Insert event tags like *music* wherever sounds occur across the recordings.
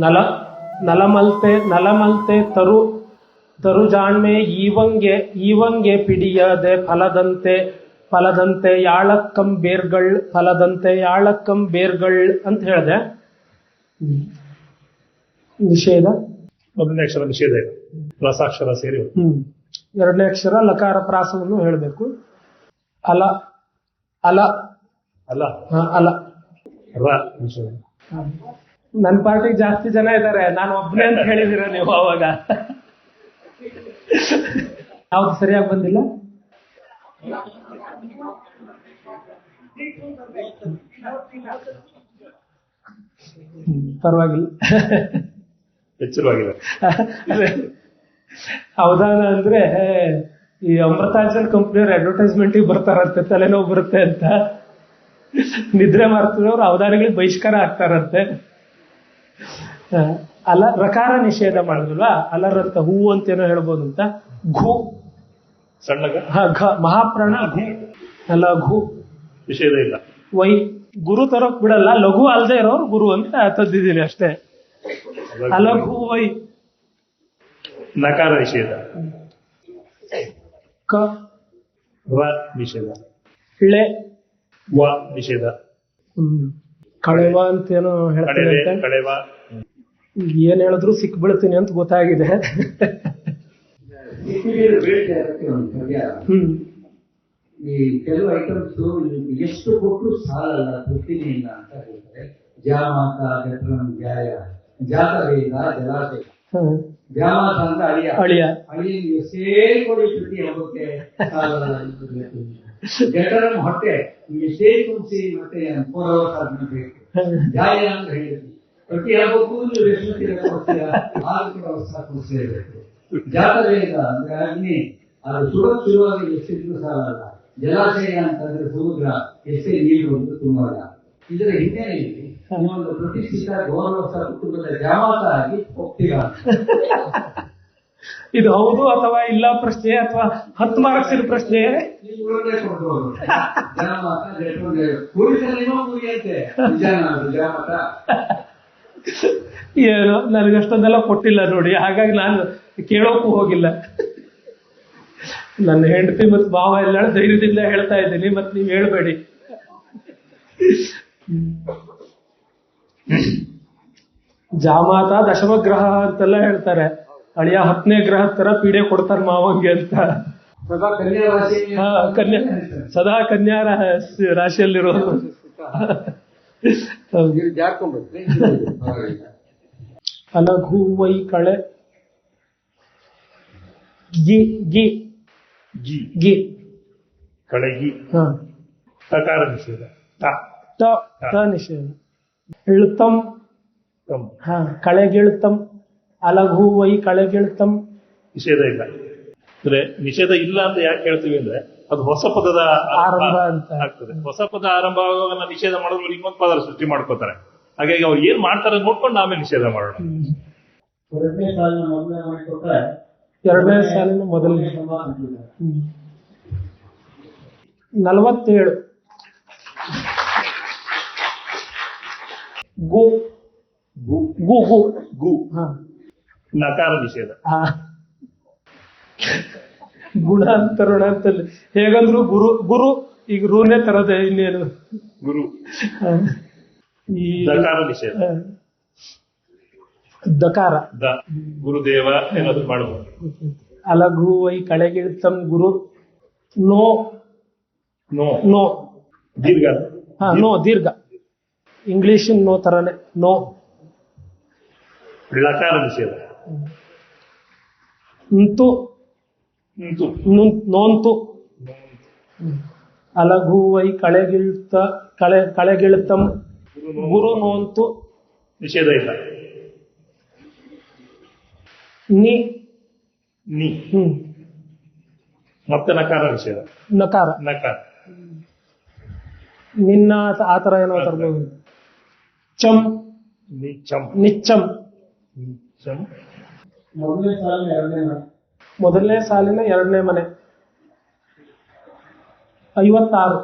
ನಲ ನಲಮಲ್ತೆ ನಲಮಲ್ತೆ ತರು ತರು ಜಾಣ್ಮೆ ಈವಂಗೆ ಈವಂಗೆ ಪಿಡಿಯದೆ ಫಲದಂತೆ ಫಲದಂತೆ ಯಾಳಕ್ಕಂ ಬೇರ್ಗಳ್ ಫಲದಂತೆ ಯಾಳಕ್ಕಂ ಬೇರ್ಗಳ್ ಅಂತ ಹೇಳಿದೆ. ನಿಷೇಧ? ಮೊದಲನೇ ಅಕ್ಷರ ನಿಷೇಧ ಇದೆ. ರಸಾಕ್ಷರ ಸೇರಿ ಹ್ಮ್. ಎರಡನೇ ಅಕ್ಷರ ಲಕಾರ ಪ್ರಾಸವನ್ನು ಹೇಳಬೇಕು. ಅಲ ಅಲ. ಅಲ. ಹ, ಅಲ. ರ ನನ್ನ ಪಾರ್ಟಿಗೆ ಜಾಸ್ತಿ ಜನ ಇದ್ದಾರೆ ನಾನು ಒಬ್ಬನೇ ಅಂತ ಹೇಳಿದಿರ ನೀವು ಅವಾಗ. ಯಾವ್ದು ಸರಿಯಾಗಿ ಬಂದಿಲ್ಲ? ಪರವಾಗಿಲ್ಲ. ಎಚ್ಚರವಾಗಿಲ್ಲ ಅವಧಾನ ಅಂದ್ರೆ ಈ ಅಮೃತಾಂಚಲ್ ಕಂಪ್ನಿಯವ್ರ ಅಡ್ವರ್ಟೈಸ್ಮೆಂಟಿಗೆ ಬರ್ತಾರಂತೆ ತಲೆನೋವು ಬರುತ್ತೆ ಅಂತ. ನಿದ್ರೆ ಮಾಡ್ತಿದವ್ರು ಅವಧಾನಗಳಿಗೆ ಬಹಿಷ್ಕಾರ ಆಗ್ತಾರಂತೆ. ಅಲ ರಕಾರ ನಿಷೇಧ ಮಾಡಿದ್ರಲ್ವಾ ಅಲರಂತ ಹೂವು ಅಂತೇನೋ ಹೇಳ್ಬೋದು ಅಂತ. ಘು. ಸಣ್ಣ ಹ, ಘ. ಮಹಾಪ್ರಾಣ ಘು. ಅಲ್ಲ ಘು. ನಿಷೇಧ ಇಲ್ಲ. ವೈ. ಗುರು ತರೋಕ್ ಬಿಡಲ್ಲ. ಲಘು ಅಲ್ದೆ ಇರೋರು ಗುರು ಅಂತ ತದ್ದಿದ್ದೀನಿ ಅಷ್ಟೇ. ಅಲಘು ವೈ. ನಕಾರ ನಿಷೇಧ. ಕ. ನಿಷೇಧ. ಳೆ. ವ ನಿಷೇಧ. ಹ್ಮ್. ಕಳೆವ ಅಂತೇನೋ ಹೇಳ್ತಾರೆ ಕಡೆವೆ ಅಂತ. ಕಳೆವ. ಏನ್ ಹೇಳಿದ್ರು ಸಿಕ್ ಬೀಳ್ತೀನಿ ಅಂತ ಗೊತ್ತಾಗಿದೆ. ಹ್ಮ್. ಈ ಕೆಲವು ಐಟಮ್ಸ್ ಎಷ್ಟು ಕೊಟ್ಟರು ಸಾಲಲ್ಲ ತೃಪ್ತಿನೇ ಇಲ್ಲ ಅಂತ ಹೇಳ್ತಾರೆ. ಜಾಮಾತ ಗಟ್ರಂ ಜಾಯ ಜಾತ ವೇದ ಜಲಾಶಯ ಹ್ಮ್. ಜಾಮಾತ ಅಂತ ಅಳಿಯ. ಅಳಿಯ. ಅಳಿಯ ಎಷ್ಟೇ ಕೊಡಿ ತೃಪ್ತಿ ಹಬ್ಬಕ್ಕೆ ಸಾಲಲ್ಲ ಗಟರಂ ಹೊಟ್ಟೆ ಎಷ್ಟೇ ತುಂಬಿಸಿ ಮತ್ತೆ ಫೋರ್ ಅವರ್ಸ್ ಆದ್ಮೇಲೆ ಜಾಯ ಅಂತ ಹೇಳಿದ್ವಿ ಪ್ರತಿ ಹಬ್ಬಕ್ಕೂ ರೇಷ್ಮೆ ಸೀರೆ ಕೊಡ್ತೀರಾ? ಆರು ಕೂಡ ಹೊಸ ಕೊಡಿಸಲೇಬೇಕು ಜಾತವೇದ ಅಂದ್ರೆ ಅಗ್ನಿ ಅದು ಸುಡಕ್ ಶುರುವಾಗಿ ಎಷ್ಟಿದ್ರು ಸಾಲಲ್ಲ ಜಲಾಶಯ ಅಂತಂದ್ರೆ ಸಮುದ್ರ ಎಷ್ಟೇ ನೀರು ಅಂತ ತುಂಬಲ್ಲ ಇದರ ಹಿನ್ನೆಲೆಯಲ್ಲಿ ನೀವೊಂದು ಪ್ರತಿಷ್ಠಿತ ಗೌರವ ಕುಟುಂಬದ ಜಾಮಾತ ಆಗಿ ಹೋಗ್ತೀರಾ ಇದು ಹೌದು ಅಥವಾ ಇಲ್ಲ ಪ್ರಶ್ನೆ ಅಥವಾ ಹತ್ತು ಮಾರ್ಕ್ಸಿನ ಪ್ರಶ್ನೆ? ನನಗಷ್ಟೊಂದೆಲ್ಲ ಏನು ನನಗೆ ಅಷ್ಟೊಂದೆಲ್ಲ ಕೊಟ್ಟಿಲ್ಲ ನೋಡಿ. ಹಾಗಾಗಿ ನಾನು ಕೇಳೋಕ್ಕೂ ಹೋಗಿಲ್ಲ. ನನ್ನ ಹೆಂಡತಿ ಮತ್ತು ಭಾವ ಎಲ್ಲ ಧೈರ್ಯದಿಂದ ಹೇಳ್ತಾ ಇದ್ದೀನಿ ಮತ್ತೆ ನೀವು ಹೇಳ್ಬೇಡಿ. ಜಾಮಾತ ದಶಮಗ್ರಹ ಅಂತೆಲ್ಲ ಹೇಳ್ತಾರೆ. ಅಳಿಯ ಹತ್ತನೇ ಗ್ರಹ ತರ ಪೀಡೆ ಕೊಡ್ತಾರೆ ಮಾವಂಗೆ ಅಂತ. ಸದಾ ಕನ್ಯಾ ರಾಶಿ ಹಾ, ಕನ್ಯಾ ಸದಾ ಕನ್ಯಾ ರಾ- ರಾಶಿಯಲ್ಲಿರೋದು ಹೌದು. ಜಾರ್ಕೊಂಡ್ಬಿಟ್ರಿ ಅಲಘು ವೈ ಕಳೆ. ಗಿ ಗಿ. ಜಿ ಗಿ. ಕಳೆಗಿ. ತಕಾರ ನಿಷೇಧ. ತ. ನಿಷೇಧ. ಇಳುತ್ತಂ. ಕಳೆಗಿಳುತ್ತಂ. ಅಲಘು ವೈ ಕಳೆಗಿಳುತ್ತಂ ನಿಷೇಧ ಇಲ್ಲ. ಅಂದ್ರೆ ನಿಷೇಧ ಇಲ್ಲ ಅಂತ ಯಾಕೆ ಹೇಳ್ತೀವಿ ಅಂದ್ರೆ ಅದು ಹೊಸ ಪದದ ಆರಂಭ ಅಂತ. ಆಗ್ತದೆ. ಹೊಸ ಪದ ಆರಂಭ ಆಗುವಾಗ ನಾವು ನಿಷೇಧ ಮಾಡೋದು ಇನ್ನೊಂದು ಪದ ಸೃಷ್ಟಿ ಮಾಡ್ಕೋತಾರೆ ಹಾಗಾಗಿ ಅವ್ರು ಏನ್ ಮಾಡ್ತಾರೆ ನೋಡ್ಕೊಂಡು ಆಮೇಲೆ ನಿಷೇಧ ಮಾಡೋಣ. ಎರಡನೇ ಸಾಲಿನ ಮೊದಲನೇ ಮಾಡಿಕೊಟ್ರೆ ಎರಡನೇ ಸಾಲಿನ ಮೊದಲನೇ ಸಮ ಅಂತಿದ್ದಾರೆ. ನಲವತ್ತೇಳು. ಗು ಗು ಗು ಗು ಗು. ಹ. ನಕಾರ ನಿಷೇಧ. ಗುಣ ಅಂತರುಣ ಅಂತಲ್ಲಿ. ಅಂತ ಹೇಗಂದ್ರು ಗುರು ಗುರು ಈಗ ರೂನೇ ತರದೆ ಇನ್ನೇನು? ಗುರು. ಈ ದಕಾರ ನಿಷೇಧ. ದಕಾರ ದ ಗುರುದೇವ ಏನಾದ್ರು ಮಾಡಬಹುದು ಅಲಘು ವೈ ಕಳೆಗಿಳ್ತಂ ಗುರು ನೋ. ನೋ. ನೋ. ದೀರ್ಘ. ಹಾ ನೋ ದೀರ್ಘ. ಇಂಗ್ಲಿಷ್ ನೋ ತರನೇ ನೋ. ಲಕಾರ ನಿಷೇಧ. ಂತು ನಿಂತು. ಅಲಘುವೈ ಕಳೆಗಿಳ್ತ ಕಳೆ ಕಳೆಗಿಳ್ತಂ. ಗುರು ನೋಂತು. ನಿಷೇಧ ಇಲ್ಲ. ನಿ. ನಿ. ಮತ್ತೆ ನಕಾರ ನಿಷೇಧ. ನಕಾರ. ನಕಾರ. ನಿನ್ನ ಆ ತರ ಏನೋ ತರಬಹುದು ಚಂ. ನಿಚ್ಚಂ. ನಿಚ್ಚಂ. ನಿಚಂ ಮೊದಲನೇ ಸಾಲಿನ ಎರಡನೇ ಮನೆ. ಮೊದಲನೇ ಸಾಲಿನ ಎರಡನೇ ಮನೆ. ಐವತ್ತಾರು.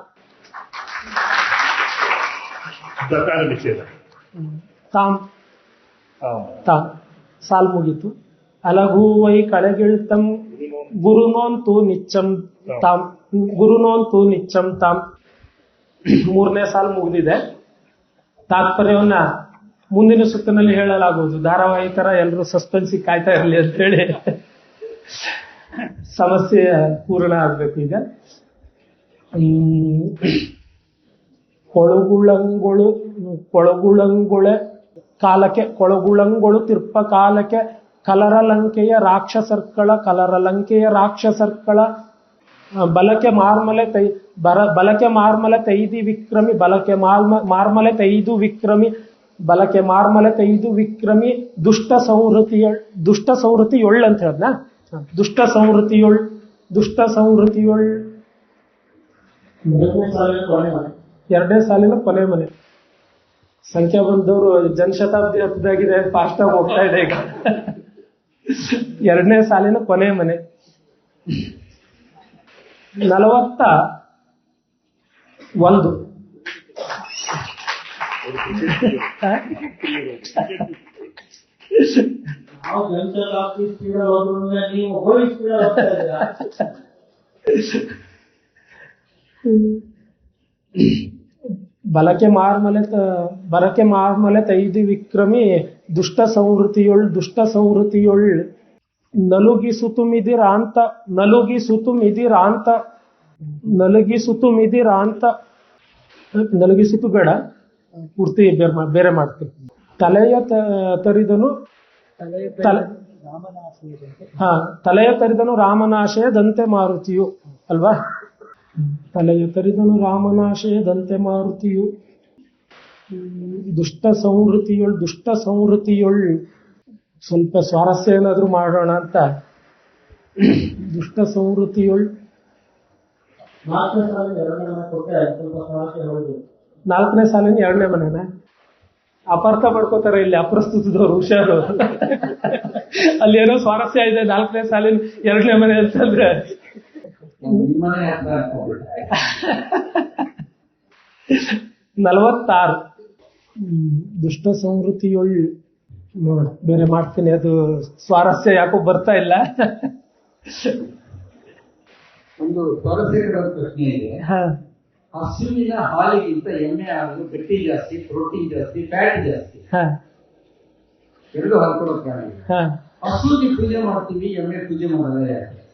ದಕಾರ ನಿಷೇಧ ತಾಮ್ ಸಾಲು ಸಾಲ್ ಮುಗೀತು. ಅಲಗೂವೈ ಕಳೆಗಿಳ್ತಂ ಗುರುನೋಂತು ನಿಚ್ಚಂ ತಾಮ್ ಗುರುನೋಂತು ನಿಚ್ಚಂ ತಾಮ್ ಮೂರನೇ ಸಾಲ್ ಮುಗಿದಿದೆ. ತಾತ್ಪರ್ಯವನ್ನ ಮುಂದಿನ ಸುತ್ತಿನಲ್ಲಿ ಹೇಳಲಾಗುವುದು ಧಾರಾವಾಹಿ ತರ ಎಲ್ಲರೂ ಸಸ್ಪೆನ್ಸಿ ಕಾಯ್ತಾ ಇರಲಿ ಅಂತ ಹೇಳಿ ಸಮಸ್ಯೆ ಪೂರ್ಣ ಆಗ್ಬೇಕು ಈಗ. ಕೊಳಗುಳಂಗೊಳು, ಕೊಳಗುಳಂಗೊಳೆ ಕಾಲಕ್ಕೆ, ಕೊಳಗುಳಂಗೊಳು ತಿರ್ಪ ಕಾಲಕ್ಕೆ, ಕಲರಲಂಕೆಯ ರಾಕ್ಷಸರ್ಕಳ ಕಲರಲಂಕೆಯ ರಾಕ್ಷಸರ್ಕಳ ಬಲಕೆ ಮಾರ್ಮಲೆ ತೈ, ಬರ ಬಲಕೆ ಮಾರ್ಮಲೆ ತೈದಿ ವಿಕ್ರಮಿ ಬಲಕೆ ಮಾರ್ಮ, ಮಾರ್ಮಲೆ ತೈದು ವಿಕ್ರಮಿ ಬಲಕೆ ಮಾರ್ಮಲೆ ತೈದು ವಿಕ್ರಮಿ ದುಷ್ಟ ಸಂಹೃತಿಯ ದುಷ್ಟ ಸಂಹೃತಿಯೊಳ್ ಅಂತ ಹೇಳದ್ನ? ದುಷ್ಟ ಸಂಹೃತಿಯೊಳ್ ದುಷ್ಟ ಸಂಹೃತಿಯೊಳ್. ಎರಡನೇ ಸಾಲಿನ ಕೊನೆ ಮನೆ. ಸಂಖ್ಯಾ ಬಂದವರು ಜನಶತಾಬ್ದಿ ಹತ್ತದಾಗಿದೆ ಫಾಸ್ಟ್ ಆಗಿ ಹೋಗ್ತಾ ಇದೆ ಈಗ. ಎರಡನೇ ಸಾಲಿನ ಕೊನೆ ಮನೆ. ನಲವತ್ತ ಒಂದು. ಬಲಕೆ ಮಾರ್ಮಲೆ ಬಲಕೆ ಮಾರ್ಮಲೆ ತೈದಿ ವಿಕ್ರಮಿ ದುಷ್ಟ ಸಂವೃತಿಯೊಳ್ ದುಷ್ಟ ಸಂವೃತಿಯೊಳ್ ನಲುಗಿ ಸುತುಮಿದಿರಾಂತ ನಲುಗಿ ಸುತು ಬೇಡ. ಪೂರ್ತಿ ಬೇರೆ ಬೇರೆ ಮಾಡ್ತೀವಿ. ತಲೆಯ ತರಿದನು ಹಾ ತಲೆಯ ತರಿದನು ರಾಮನಾಶಯ ದಂತೆ ಮಾರುತಿಯು ಅಲ್ವಾ? ತಲೆಯ ತರಿದನು ರಾಮನಾಶಯ ದಂತೆ ಮಾರುತಿಯು. ದುಷ್ಟ ಸಂಹೃತಿಯೊಳ್ ದುಷ್ಟ ಸಂಹೃತಿಯೊಳ್. ಸ್ವಲ್ಪ ಸ್ವಾರಸ್ಯ ಏನಾದ್ರೂ ಮಾಡೋಣ ಅಂತ. ದುಷ್ಟ ಸಂವೃತಿಯೊಳ್ ನಾಲ್ಕನೇ ಸಾಲಿನ ಎರಡನೇ ಮನೆನ? ಅಪಾರ್ಥ ಮಾಡ್ಕೋತಾರೆ ಇಲ್ಲಿ ಅಪ್ರಸ್ತುತದವ್ರು ಹುಷಾರು. ಅಲ್ಲಿ ಏನೋ ಸ್ವಾರಸ್ಯ ಇದೆ ನಾಲ್ಕನೇ ಸಾಲಿನ ಎರಡನೇ ಮನೆ ಅಂತಂದ್ರೆ. ನಲವತ್ತಾರು. ದುಷ್ಟ ಸಂವೃತಿಯೊಳ್ ನೋಡ ಬೇರೆ ಮಾಡ್ತೀನಿ ಅದು ಸ್ವಾರಸ್ಯ ಯಾಕೋ ಬರ್ತಾ ಇಲ್ಲ. ಒಂದು ಪ್ರಶ್ನೆ ಇದೆ. ಹ, ಹಸುವಿನ ಹಾಲಿಗಿಂತ ಎಮ್ಮೆ ಹಾಲು ಗಟ್ಟಿ ಜಾಸ್ತಿ ಪ್ರೋಟೀನ್ ಜಾಸ್ತಿ ಫ್ಯಾಟ್ ಜಾಸ್ತಿ. ಹಾ. ಎರಡು ಹಾಲ್ಕೊಡೋ ಪ್ರಾಣಿ. ಹ. ಹಸುವಿಗೆ ಪೂಜೆ ಮಾಡ್ತೀವಿ ಎಮ್ಮೆ ಪೂಜೆ ಮಾಡೋದೇ ಯಾಕೆ?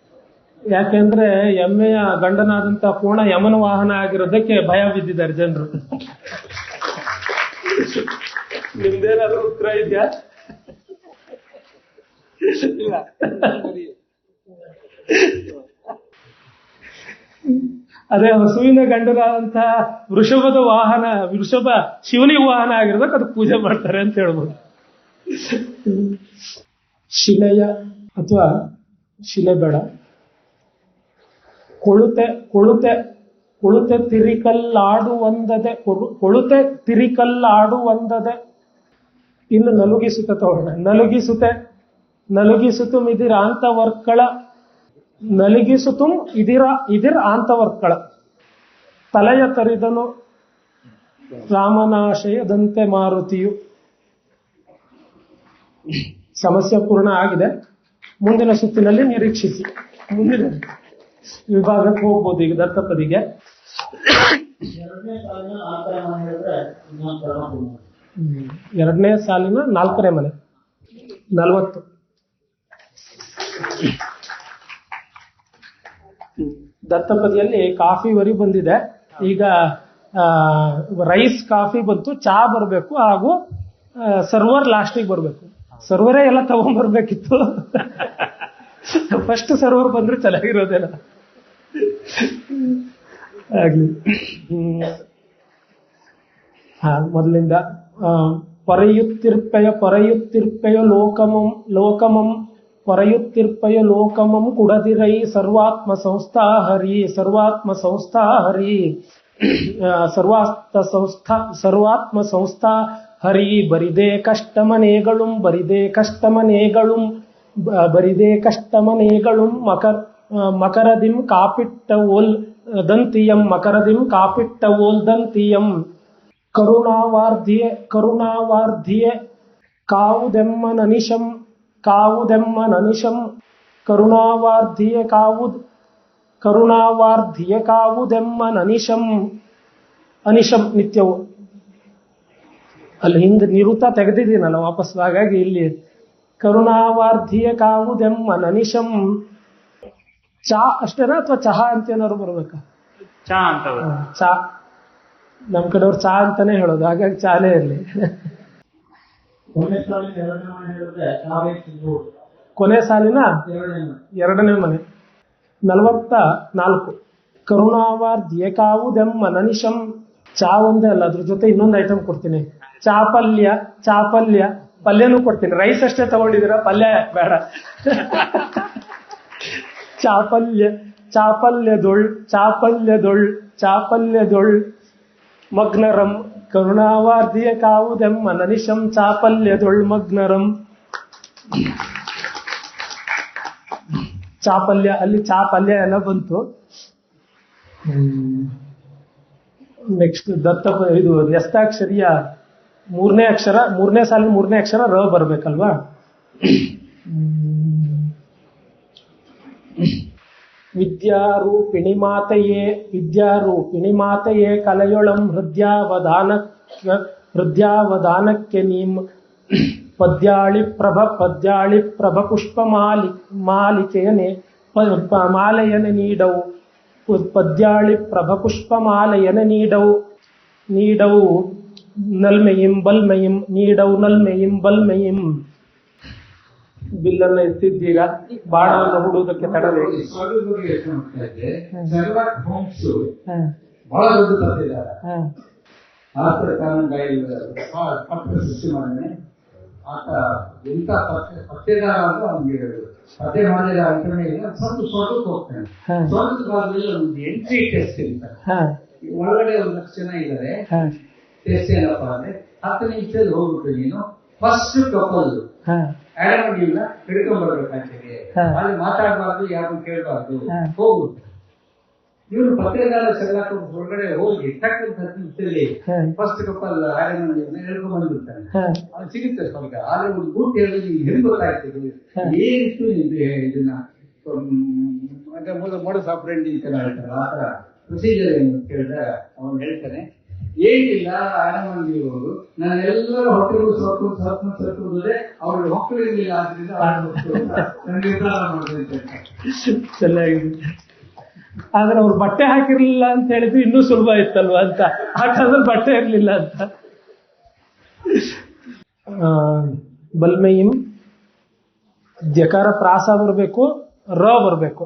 ಯಾಕೆಂದ್ರೆ ಎಮ್ಮೆಯ ಗಂಡನಾದಂತಹ ಪೂರ್ಣ ಯಮನ ವಾಹನ ಆಗಿರೋದಕ್ಕೆ ಭಯ ಬಿದ್ದಿದ್ದಾರೆ ಜನರು. ನಿಮ್ದೇನಾದ್ರೂ ಉತ್ತರ ಇದೆಯಾ? ಇಲ್ಲ. ಅದೇ ಹಸುವಿನ ಗಂಡನಾದಂತಹ ವೃಷಭದ ವಾಹನ, ವೃಷಭ ಶಿವನಿಗೆ ವಾಹನ ಆಗಿರ್ಬೇಕು, ಅದು ಪೂಜೆ ಮಾಡ್ತಾರೆ ಅಂತ ಹೇಳ್ಬೋದು. ಶಿಲೆಯ ಅಥವಾ ಶಿಲೆ ಬೇಡ. ಕೊಳುತೆ ಕೊಳುತೆ ಕೊಳುತೆ ತಿರಿಕಲ್ಲಾಡುವಂದದೆ ಒಂದದೆ ಕೊಳುತೆ ತಿರಿಕಲ್ಲಾಡುವಂದದೆ. ಇನ್ನು ನಲುಗಿಸುತ್ತೆ ತೋರಣೆ. ನಲುಗಿಸುತ್ತೆ, ನಲುಗಿಸುತ್ತು ಮಿದಿರಾಂತ ಅಂತವರ್ಕಳ ನಲುಗಿಸುತು ಇದಿರ ಇದಿರ ಆಂತವರ್ಕಳ. ತಲೆಯ ತರಿದನು ರಾಮನಾಶಯದಂತೆ ಮಾರುತಿಯು. ಸಮಸ್ಯೆ ಪೂರ್ಣ ಆಗಿದೆ. ಮುಂದಿನ ಸುತ್ತಿನಲ್ಲಿ ನಿರೀಕ್ಷಿಸಿ. ಮುಂದಿನ ವಿಭಾಗಕ್ಕೆ ಹೋಗ್ಬೋದು ಈಗ ದತ್ತಪದಿಗೆ. ಎರಡನೇ ಸಾಲಿನ ನಾಲ್ಕನೇ ಮನೆ ಹೇಳಿದ್ರೆ ಇನ್ನೊಂದು ಕ್ರಮ ಪೂರ್ಣ. ಎರಡನೇ ಸಾಲಿನ ನಾಲ್ಕನೇ ಮನೆ ನಲವತ್ತು ದತ್ತಪದಿಯಲ್ಲಿ ಕಾಫಿ ವರಿ ಬಂದಿದೆ. ಈಗ ರೈಸ್ ಕಾಫಿ ಬಂತು, ಚಾ ಬರಬೇಕು, ಹಾಗೂ ಸರ್ವರ್ ಲಾಸ್ಟಿಗೆ ಬರಬೇಕು. ಸರ್ವರೇ ಎಲ್ಲ ತಗೊಂಡ್ಬರ್ಬೇಕಿತ್ತು ಫಸ್ಟ್ ಸರ್ವರ್ ಬಂದ್ರೆ ಚೆನ್ನಾಗಿರೋದೇನ ಆಗ್ಲಿ ಮೊದಲಿಂದ ಪೊರೆಯುತ್ತಿರ್ಪೆಯ ಪೊರೆಯುತ್ತಿರ್ಪೆಯ ಲೋಕಮಂ ಲೋಕಮಂ. ಪೊರೆಯುತ್ತಿರ್ಪೆಯ ಲೋಕಮಂ ಕುಡದಿರೈ ಸರ್ವಾತ್ಮ ಸಂಸ್ಥಾ ಹರಿ ಸರ್ವಾತ್ಮ ಸಂಸ್ಥಾ ಹರಿ ಆ, ಸರ್ವಾಸ್ತ ಸಂಸ್ಥಾ ಸರ್ವಾತ್ಮ ಸಂಸ್ಥಾ ಹರಿ ಬರಿದೆ ಕಷ್ಟಮನೆಗಳು ಬರಿದೆ ಕಷ್ಟಮನೆಗಳು ಬ- ಬರಿದೆ ಕಷ್ಟಮನೆಗಳು ಮಕರ್ ಆ, ಮಕರದಿಂ ಕಾಪಿಟ್ಟ ಓಲ್ ದಂತಿಯಂ ಮಕರದಿಂ ಕಾಪಿಟ್ಟ ಓಲ್ ದಂತಿಯಂ ಕರುಣಾವಾರ್ಧಿಯೆ ಕರುಣಾವಾರ್ಧಿಯೆ ಕಾವುದೆಮ್ಮನನಿಶಂ ಕಾವುದೆಮ್ಮನನಿಶಂ. ಕರುಣಾವಾರ್ಧಿಯ ಕಾವುದ್ ಕರುಣಾವಾರ್ಧಿಯ ಕಾವುದೆಮ್ಮನನಿಶಂ. ಅನಿಶಂ ನಿತ್ಯವು. ಅಲ್ಲಿ ಹಿಂದೆ ನಿರುತ್ತ ತೆಗೆದಿದ್ದೀನಿ ನಾನು ವಾಪಸ್. ಹಾಗಾಗಿ ಇಲ್ಲಿ ಕರುಣಾವಾರ್ಧಿಯ ಕಾವುದೆಮ್ಮನನಿಶಂ. ಚಾ ಅಷ್ಟೇನಾ ಅಥವಾ ಚಹಾ ಅಂತ ಏನಾದ್ರು ಬರ್ಬೇಕಾ? ಚಾ ಅಂತ. ಚಾ ನಮ್ ಕಡೆಯವ್ರು ಚಾ ಅಂತಾನೆ ಹೇಳೋದು. ಹಾಗಾಗಿ ಚಾನೇ ಇರಲಿ. ಒಂದನೇ ಸಾಲಿನ ಎರಡನೇ ಮನೆ ಹೇಳಿದ್ರೆ ಕೊನೆ ಸಾಲಿನ ಎರಡನೇ ಮನೆ. ನಲವತ್ತ ನಾಲ್ಕು. ಕರುಣಾವಾರ್ ಕಾವುದೆಮ್ಮ ನನಿಶಂ ಚಾ ಒಂದೇ ಅಲ್ಲ ಅದ್ರ ಜೊತೆ ಇನ್ನೊಂದು ಐಟಮ್ ಕೊಡ್ತೀನಿ. ಚಾಪಲ್ಯ ಚಾಪಲ್ಯ ಪಲ್ಯನೂ ಕೊಡ್ತೀನಿ. ರೈಸ್ ಅಷ್ಟೇ ತಗೊಂಡಿದ್ದೀರಾ? ಪಲ್ಯ ಬೇಡ. ಚಾಪಲ್ಯ ಚಾಪಲ್ಯ ದೊಳ್ ಚಾಪಲ್ಯ ದೊಳ್ ಚಾಪಲ್ಯ ದೊಳ್ ಮಗ್ನರಂ ಕರುಣಾವಾರ್ಧಿಯ ಕಾವುದೆಮ್ಮ ನನಿಶಂ ಚಾಪಲ್ಯ ದುಳ್ಮಗ್ನರಂ ಚಾಪಲ್ಯ, ಅಲ್ಲಿ ಚಾಪಲ್ಯ ಎಲ್ಲ ಬಂತು. ನೆಕ್ಸ್ಟ್ ದತ್ತ ಇದು ನ್ಯಸ್ತಾಕ್ಷರಿಯ ಮೂರನೇ ಅಕ್ಷರ, ಮೂರನೇ ಸಾಲಿನ ಮೂರನೇ ಅಕ್ಷರ ರ ಬರ್ಬೇಕಲ್ವಾ? ವಿದ್ಯಾರೂಪಿಣಿ ಮಾತೆಯೇ ವಿದ್ಯಾರೂಪಿಣಿ ಮಾತೆಯೇ ಕಲೆಯೊಳಂ ಹೃದಯಾವಧಾನಕ್ಕೆ ಹೃದಯಾವಧಾನಕ್ಕೆ ನೀಂ ಪದ್ಯಾಳಿ ಪ್ರಭ ಪದ್ಯಾಳಿ ಪ್ರಭ ಪುಷ್ಪ ಮಾಲಿ ಮಾಲಿಕೆಯನೆ ಪ- ಪ- ಮಾಲೆಯನೆ ನೀಡವು ಪು- ಪದ್ಯಾಳಿ ಪ್ರಭ ಪುಷ್ಪ ಮಾಲೆಯನೆ ನೀಡವು ನೀಡವು ನಲ್ಮೆಯಿಂ ಬಲ್ಮೆಯಿಂ ನೀಡವು ನಲ್ಮೆಯಿಂ ಬಲ್ಮೆಯಿಂ ಬಿಲ್ಲನ್ನ ಎತ್ತಿದ್ದೀರಾ ಬಾಣವನ್ನು ಹೂಡುವುದಕ್ಕೆ ತಡಬೇಕು ಬಹಳ ದೊಡ್ಡ ತಂದಿದ್ದಾರೆ ಪತ್ರ ಸೃಷ್ಟಿ ಆತ ಎಂತ ಪತ್ತೆ ಪತ್ತೆದಾರ ಅಂತ ಅವನಿಗೆ ಪತ್ತೆ ಮಾಡಿದ ಅಂಕಣೆ ಇಲ್ಲ. ಸ್ವಲ್ಪ ಸ್ವರ್ಗಕ್ಕೆ ಹೋಗ್ತಾನೆ. ಸ್ವರ್ಗದ ಭಾಗದಲ್ಲಿ ಒಂದು ಎಂಟ್ರಿ ಟೆಸ್ಟ್ ಒಳಗಡೆ ಒಂದು ಲಕ್ಷ ಜನ ಇದ್ದಾರೆ. ಟೆಸ್ಟ್ ಏನಪ್ಪಾ ಅಂದ್ರೆ ಹತ್ತು ನಿಮಿಷದಲ್ಲಿ ಹೋಗ್ಬಿಟ್ಟು ನೀನು ಫಸ್ಟ್ ಕಪಲ್ ಹ, ಆಡಮಡಿಯನ್ನ ಹಿಡ್ಕೊಂಡ್ ಬರ್ಬೇಕಾಗ್ತದೆ ಹಾ. ಅಲ್ಲಿ ಮಾತಾಡಬಾರ್ದು ಯಾರು ಕೇಳಬಾರ್ದು. ಹೋಗುತ್ತೆ ಇವರು ಪತ್ರಿಕಾರ ಸೆಲ್ಲಾಕ ಹೊರಗಡೆ ಹೋಗಿ ಹಾ. ಫಸ್ಟ್ ಕಪಲ್ ಆಡಮಡಿಯನ್ನ ಹಿಡ್ಕೊಂಡ್ ಬಂದ್ಬಿಡ್ತಾನೆ ಅವ್ನು ಸಿಗುತ್ತೆ ಸ್ವಲ್ಪ ಆದ್ರೆ ಒಂದು ಬೂಟ್ ಹೇಳಿದ್ರೆ ನಿಮ್ಗೆ ಹೆಂಗ್ ಗೊತ್ತಾಗ್ತದೆ. ಏನಿತ್ತು ಇದನ್ನ? ಮೊದಲ ಮೋಡಸ್ ಅಂತ ಹೇಳ್ತಾರೆ ಆ ತರ ಪ್ರೊಸೀಜರ್ ಏನು ಕೇಳಿದ್ರೆ ಅವನು ಹೇಳ್ತಾನೆ. ಏನಿಲ್ಲ ಆನಂದಿ ಅವರು ನಾನು ಎಲ್ಲರ ಹೊಟ್ಟೆಗೂ ಸ್ವಲ್ಪ ಸ್ವಲ್ಪ ಸ್ವಲ್ಪ ಅವ್ರಿಗೆ ಇರಲಿಲ್ಲ ಆದ್ರಿಂದ. ಚೆನ್ನಾಗಿದೆ. ಆದ್ರೆ ಅವ್ರು ಬಟ್ಟೆ ಹಾಕಿರ್ಲಿಲ್ಲ ಅಂತ ಹೇಳಿದ್ರು ಇನ್ನೂ ಸುಲಭ ಇತ್ತಲ್ವ ಅಂತ? ಕಾಲದಲ್ಲಿ ಬಟ್ಟೆ ಇರ್ಲಿಲ್ಲ ಅಂತ. ಆ, ಬಲ್ಮೆಯಿಂ ಜಕಾರ ಪ್ರಾಸ ಬರಬೇಕು ರ ಬರಬೇಕು.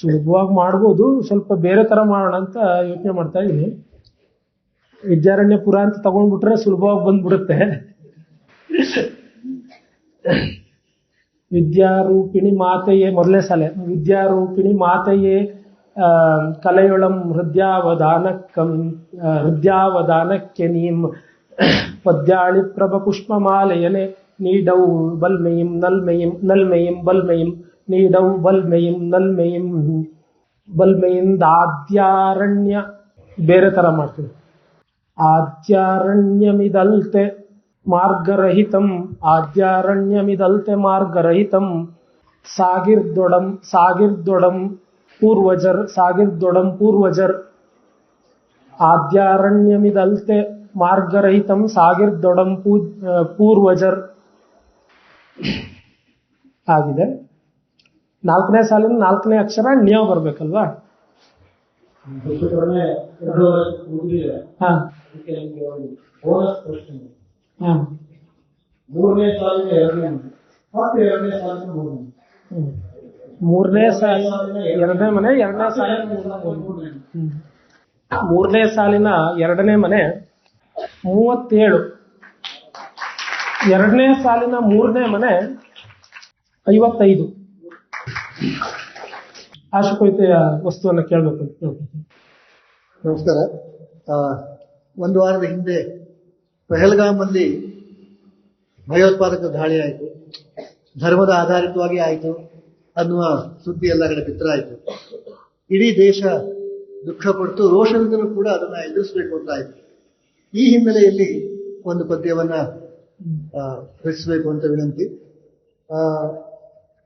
ಸುಲಭವಾಗಿ ಮಾಡ್ಬೋದು ಸ್ವಲ್ಪ ಬೇರೆ ತರ ಮಾಡೋಣ ಅಂತ ಯೋಚನೆ ಮಾಡ್ತಾ ಇದೀನಿ ವಿದ್ಯಾರಣ್ಯ ಪುರ ಅಂತ ತಗೊಂಡ್ಬಿಟ್ರೆ ಸುಲಭವಾಗಿ ಬಂದ್ಬಿಡುತ್ತೆ. ವಿದ್ಯಾರೂಪಿಣಿ ಮಾತೆಯೇ, ಮೊದಲನೇ ಸಾಲೆ. ವಿದ್ಯಾರೂಪಿಣಿ ಮಾತೆಯೇ ಕಲೆಯೊಳಂ ಹೃದಯಾವಧಾನಕ್ಕಂ ಹೃದಯಾವಧಾನಕ್ಕೆ ನೀಂ ಪದ್ಯಾಳಿ ಪ್ರಭ ಪುಷ್ಪಮಾಲೆಯನೆ ನೀಡವು ಬಲ್ಮೆಯಿಂ ನಲ್ಮೆಯಿಂ ನಲ್ಮೆಯಿಂ ಬಲ್ಮೆಯಿಂ ನೀಡವು ಬಲ್ಮೆಯಿಂ ನಲ್ಮೆಯಿಂ ಬಲ್ಮೆಯಿಂದಾದ್ಯಾರಣ್ಯ. ಬೇರೆ ತರ ಮಾಡ್ತೀವಿ. ಆದ್ಯಾರಣ್ಯಮಿದಲ್ತೆ ಮಾರ್ಗರಹಿತಂ ಆದ್ಯಾರಣ್ಯಮಿದಲ್ತೆ ಮಾರ್ಗರಹಿತಂ ಸಾಗಿರ್ದೊಡಂ ಸಾಗಿರ್ದೊಡಂ ಪೂರ್ವಜರ್ ಸಾಗಿರ್ದೊಡಂ ಪೂರ್ವಜರ್ ಆದ್ಯಾರಣ್ಯಮಿದಲ್ತೆ ಮಾರ್ಗರಹಿತಂ ಸಾಗಿರ್ದೊಡಂ ಪೂ- ಆ, ಪೂರ್ವಜರ್ *clears throat* ಆಗಿದೆ ನಾಲ್ಕನೇ ಸಾಲಿನ ನಾಲ್ಕನೇ ಅಕ್ಷರ ನ್ಯ ಬರ್ಬೇಕಲ್ವಾ ಹೆಚ್ಚು ಕಡಿಮೆ ಎರಡೂವರೆ ಮುಗಿದಿದೆ. ಹಾ. ಅದಕ್ಕೆ ನಿಮಗೆ ಒಂದು ಬೋನಸ್ ಪ್ರಶ್ನೆ ಹಾ. ಮೂರನೇ ಸಾಲಿನ ಎರಡನೇ ಮನೆ. ಮತ್ತೆ ಎರಡನೇ ಸಾಲಿನ ಮೂರನೇ. ಮೂರನೇ ಸಾಲಿನ ಎರಡನೇ ಮನೆ. ಎರಡನೇ ಸಾಲಿನ. ಹ್ಮ್. ಮೂರನೇ ಸಾಲಿನ ಎರಡನೇ ಮನೆ ಮೂವತ್ತೇಳು. ಎರಡನೇ ಸಾಲಿನ ಮೂರನೇ ಮನೆ ಐವತ್ತೈದು. ಆಶುಕೈತೆಯ ವಸ್ತುವನ್ನು ಕೇಳಬೇಕು ಅಂತ ಕೇಳ್ತೀನಿ. ನಮಸ್ಕಾರ. ಒಂದು ವಾರದ ಹಿಂದೆ ಪಹಲ್ಗಾಮಲ್ಲಿ ಭಯೋತ್ಪಾದಕ ದಾಳಿ ಆಯಿತು. ಧರ್ಮದ ಆಧಾರಿತವಾಗಿ ಆಯಿತು. ಅನ್ನುವ ಸುದ್ದಿ ಎಲ್ಲ ಕಡೆ ಬಿತ್ತರಾಯಿತು ಇಡೀ ದೇಶ ದುಃಖ ಪಡ್ತು. ರೋಷದಿಂದಲೂ ಕೂಡ ಅದನ್ನ ಎದುರಿಸಬೇಕು ಅಂತ ಆಯಿತು. ಈ ಹಿನ್ನೆಲೆಯಲ್ಲಿ ಒಂದು ಪದ್ಯವನ್ನ ರಚಿಸಬೇಕು ಅಂತ ವಿನಂತಿ.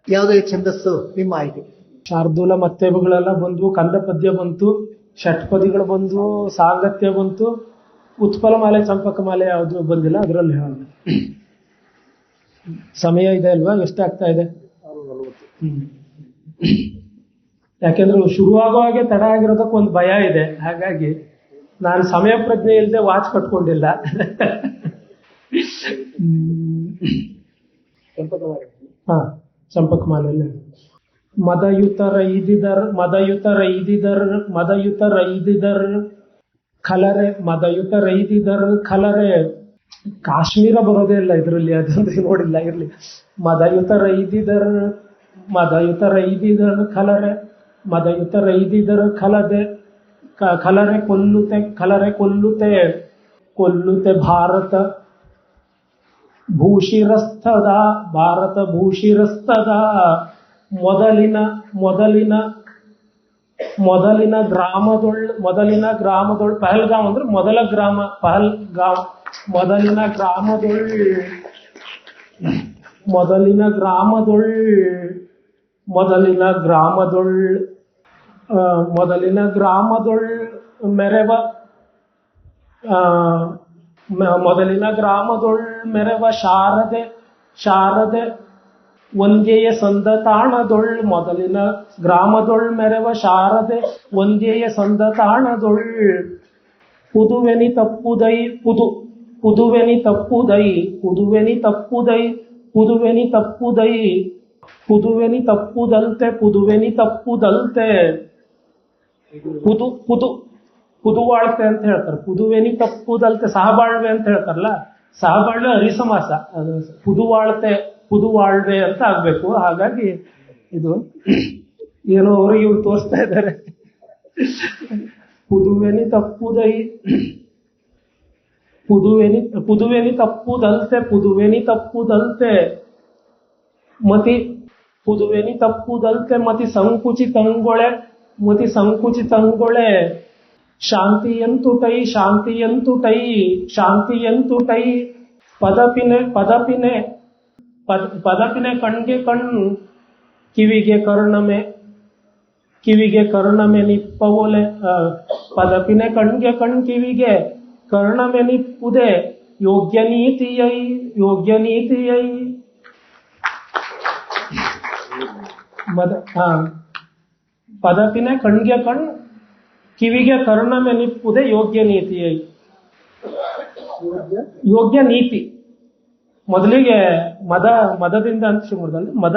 ಯಾವುದೇ ಛಂದಸ್ಸು ನಿಮ್ಮ ಆಯ್ಕೆ ಶಾರ್ದೂಲ ಮತ್ತೆಗಳೆಲ್ಲ ಬಂದ್ವು ಕಂದ ಪದ್ಯ ಬಂತು ಷಟ್ಪದಿಗಳು ಬಂದ್ವು ಸಾಂಗತ್ಯ ಬಂತು ಉತ್ಪಲ ಮಾಲೆ ಚಂಪಕ ಮಾಲೆ ಯಾವುದು ಬಂದಿಲ್ಲ ಅದರಲ್ಲಿ ಹೇಳಿ ಸಮಯ ಇದೆ ಅಲ್ವಾ? ಎಷ್ಟಾಗ್ತಾ ಇದೆ. ಯಾಕೆಂದ್ರೆ ಶುರುವಾಗುವಾಗೆ ತಡ ಆಗಿರೋದಕ್ಕೆ ಒಂದು ಭಯ ಇದೆ. ಹಾಗಾಗಿ ನಾನು ಸಮಯ ಪ್ರಜ್ಞೆ ಇಲ್ಲದೆ ವಾಚ್ ಕಟ್ಕೊಂಡಿಲ್ಲ. ಹಾ ಚಂಪಕ ಮಾಲೆಯಲ್ಲಿ. ಮದಯುತ ರೈದಿದರ್ ಮದಯುತ ರೈದಿದರ್ ಮದಯುತ ರೈದಿದರ್ ಕಲರೆ ಮದಯುತ ರೈದಿದರ್ ಕಲರೆ. ಕಾಶ್ಮೀರ ಬರೋದೇ ಇಲ್ಲ ಇದರಲ್ಲಿ, ಅದೊಂದು ನೋಡಿಲ್ಲ ಇರ್ಲಿ. ಮದಯುತ ರೈದಿದರ್ ಮದಯುತ ರೈದಿದರ್ ಕಲರೆ. ಮದಯುತ ರೈದಿದರ್ ಕಲದೆ. ಕಲರೆ ಕೊಲ್ಲುತ್ತೆ ಕಲರೆ ಕೊಲ್ಲುತ್ತೆ ಕೊಲ್ಲುತ್ತೆ ಭಾರತ. ಭೂಶಿರಸ್ಥದ ಭಾರತ ಭೂಶಿರಸ್ಥದ ಮೊದಲಿನ ಮೊದಲಿನ ಮೊದಲಿನ ಗ್ರಾಮದೊಳ್ ಮೊದಲಿನ ಗ್ರಾಮದೊಳ್ ಪಹಲ್ಗಾಮ್ ಅಂದ್ರೆ ಮೊದಲ ಗ್ರಾಮ, ಪಹಲ್ಗಾಮ್. ಮೊದಲಿನ ಗ್ರಾಮದೊಳ್ ಮೊದಲಿನ ಗ್ರಾಮದೊಳ್ ಮೊದಲಿನ ಗ್ರಾಮದೊಳ್ ಮೊದಲಿನ ಗ್ರಾಮದೊಳ್ ಮೆರೆವ ಮೊದಲಿನ ಗ್ರಾಮದೊಳ್ ಮೆರವ ಶಾರದೆ ಶಾರದೆ ಒಂದೆಯ ಸಂದ ತಾಣದೊಳ್ ಮೊದಲಿನ ಗ್ರಾಮದೊಳ್ ಮೆರವ ಶಾರದೆ ಒಂದೇಯ ಸಂದ ತಾಣದೊಳ್ ಪುದುವೆನಿ ತಪ್ಪುದೈ ಪುದು ಪುದುವೆನಿ ತಪ್ಪುದೈ ಪುದುವೆನಿ ತಪ್ಪುದೈ ಪುದುವೆನಿ ತಪ್ಪುದೈ ಪುದುವೆನಿ ತಪ್ಪುದಲ್ತೆ ಪುದುವೆನಿ ತಪ್ಪುದಲ್ತೆ ಪುದು ಪುದು ಪುದುವಾಳ್ತೆ ಅಂತ ಹೇಳ್ತಾರೆ. ಪುದುವೆನಿ ತಪ್ಪುದಲ್ತೆ ಸಹಬಾಳ್ವೆ ಅಂತ ಹೇಳ್ತಾರಲ್ಲ? ಸಹಬಾಳ್ವೆ ಅರಿಸಮಾಸ ಅದು ಪುದುವಾಳ್ತೆ. ಪುದುವಾಳ್ವೆ ಅಂತ ಆಗ್ಬೇಕು. ಹಾಗಾಗಿ ಇದು ಏನೋ ಅವರಿಗೆ ಇವ್ರು ತೋರಿಸ್ತಾ ಇದ್ದಾರೆ. ಪುದುವೆನಿ ತಪ್ಪುದೈ, ಪುದುವೆನಿ ಪುದುವೆನಿ ತಪ್ಪುದಲ್ತೆ ಪುದುವೆನಿ ತಪ್ಪುದಲ್ತೆ ಮತಿ, ಪುದುವೆನಿ ತಪ್ಪುದಲ್ತೆ ಮತಿ ಸಂಕುಚಿತಂಗೊಳೆ ಮತಿ ಸಂಕುಚಿತಂಗೊಳೆ. ಶಾಂತಿಯಂತುಟೈ ಶಾಂತಿಯಂತುಟೈ ಶಾಂತಿಯಂತುಟೈ ಪದಪಿನೆ ಪದಪಿನೆ. ಪದ ಪದಪಿನೆ ಕಣ್ಗೆ ಕಣ್ಣು ಕಿವಿಗೆ ಕರ್ಣಮೆ ಕಿವಿಗೆ ಕರ್ಣಮೆ ನಿಪ್ಪವೊಲೆ ಆ, ಪದಪಿನೆ ಕಣ್ಗೆ ಕಣ್ ಕಿವಿಗೆ ಕರ್ಣಮೆ ನಿಪ್ಪುದೆ ಯೋಗ್ಯ ನೀತಿಯೈ ಯೋಗ್ಯ ನೀತಿಯೈ ಮದ ಹಾ ಪದಪಿನೆ ಕಣ್ಗೆ ಕಣ್ ಕಿವಿಗೆ ಕರ್ಣಮೆ ನಿಪ್ಪುದೆ ಯೋಗ್ಯ ನೀತಿಯೈ ಯೋಗ್ಯ ನೀತಿ ಮೊದಲಿಗೆ ಮದ, ಮದದಿಂದ ಅಂತ ಶುರು ಮಾಡಿದಲ್ಲಿ ಮದ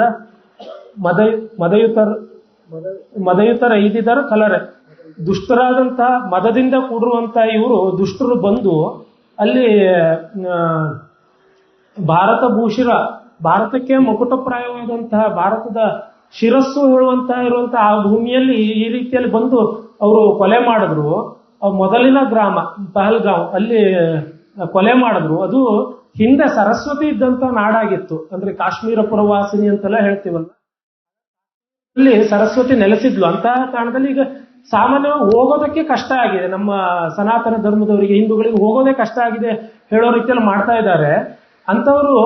ಮದ, ಮದಯುತರ ಮದಯುತರ ಐದಿದಾರ ಕಲರೆ. ದುಷ್ಟರಾದಂತಹ ಮದದಿಂದ ಕೂಡಿರುವಂತಹ ಇವರು ದುಷ್ಟರು ಬಂದು ಅಲ್ಲಿ ಭಾರತ ಭೂಷಿರ, ಭಾರತಕ್ಕೆ ಮುಕುಟಪ್ರಾಯವಾದಂತಹ ಭಾರತದ ಶಿರಸ್ಸು ಹೇಳುವಂತಹ ಇರುವಂತಹ ಆ ಭೂಮಿಯಲ್ಲಿ ಈ ರೀತಿಯಲ್ಲಿ ಬಂದು ಅವರು ಕೊಲೆ ಮಾಡಿದ್ರು. ಮೊದಲಿನ ಗ್ರಾಮ ಪಹಲ್ಗಾಂವ್ ಅಲ್ಲಿ ಕೊಲೆ ಮಾಡಿದ್ರು. ಅದು ಹಿಂದೆ ಸರಸ್ವತಿ ಇದ್ದಂತ ನಾಡಾಗಿತ್ತು. ಅಂದ್ರೆ ಕಾಶ್ಮೀರ ಪುರವಾಸಿನಿ ಅಂತೆಲ್ಲ ಹೇಳ್ತೀವಲ್ಲ? ಅಲ್ಲಿ ಸರಸ್ವತಿ ನೆಲೆಸಿದ್ಲು. ಅಂತಹ ಕಾರಣದಲ್ಲಿ ಈಗ ಸಾಮಾನ್ಯವಾಗಿ ಹೋಗೋದಕ್ಕೆ ಕಷ್ಟ ಆಗಿದೆ. ನಮ್ಮ ಸನಾತನ ಧರ್ಮದವರಿಗೆ, ಹಿಂದೂಗಳಿಗೆ ಹೋಗೋದೇ ಕಷ್ಟ ಆಗಿದೆ ಹೇಳೋ ರೀತಿಯಲ್ಲಿ ಮಾಡ್ತಾ ಇದ್ದಾರೆ. ಅಂತವರು